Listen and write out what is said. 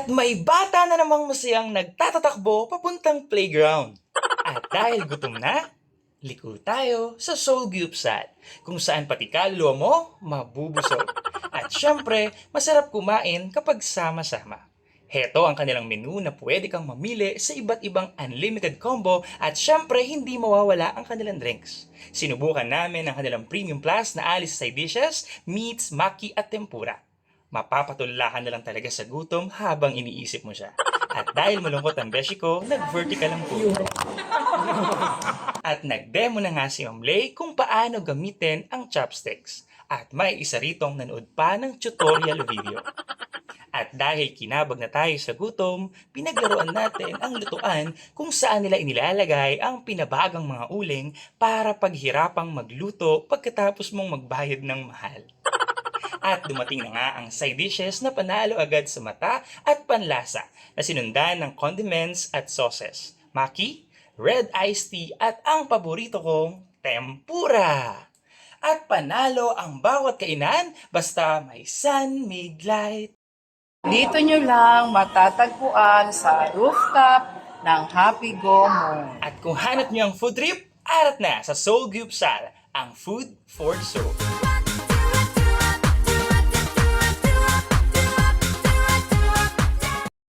At may bata na namang masayang nagtatatakbo papuntang playground. At dahil gutom na, liko tayo sa Soul Gyupsat, kung saan pati kaluluwa mo mabubusog. At syempre, masarap kumain kapag sama-sama. Heto ang kanilang menu na pwede kang mamili sa iba't ibang unlimited combo at syempre hindi mawawala ang kanilang drinks. Sinubukan namin ang kanilang premium plus na alis side dishes, meats, maki at tempura. Mapapatulahan na lang talaga sa gutom habang iniisip mo siya. At dahil malungkot ang beshi ko, nag-vertical ang puto. At nag-demo na nga si Ma'am kung paano gamitin ang chopsticks. At may isa ritong nanood pa ng tutorial video. At dahil kinabag na tayo sa gutom, pinaglaruan natin ang lutuan kung saan nila inilalagay ang pinabagang mga uling para paghirapang magluto pagkatapos mong magbayad ng mahal. At dumating na nga ang side dishes na panalo agad sa mata at panlasa na sinundan ng condiments at sauces. Maki, red iced tea at ang paborito kong tempura. At panalo ang bawat kainan basta may sun-made light. Dito nyo lang matatagpuan sa rooftop ng Happy Gomo. At kung hanap niyo ang food trip, arat na sa Soul Group Sal, ang food for soul.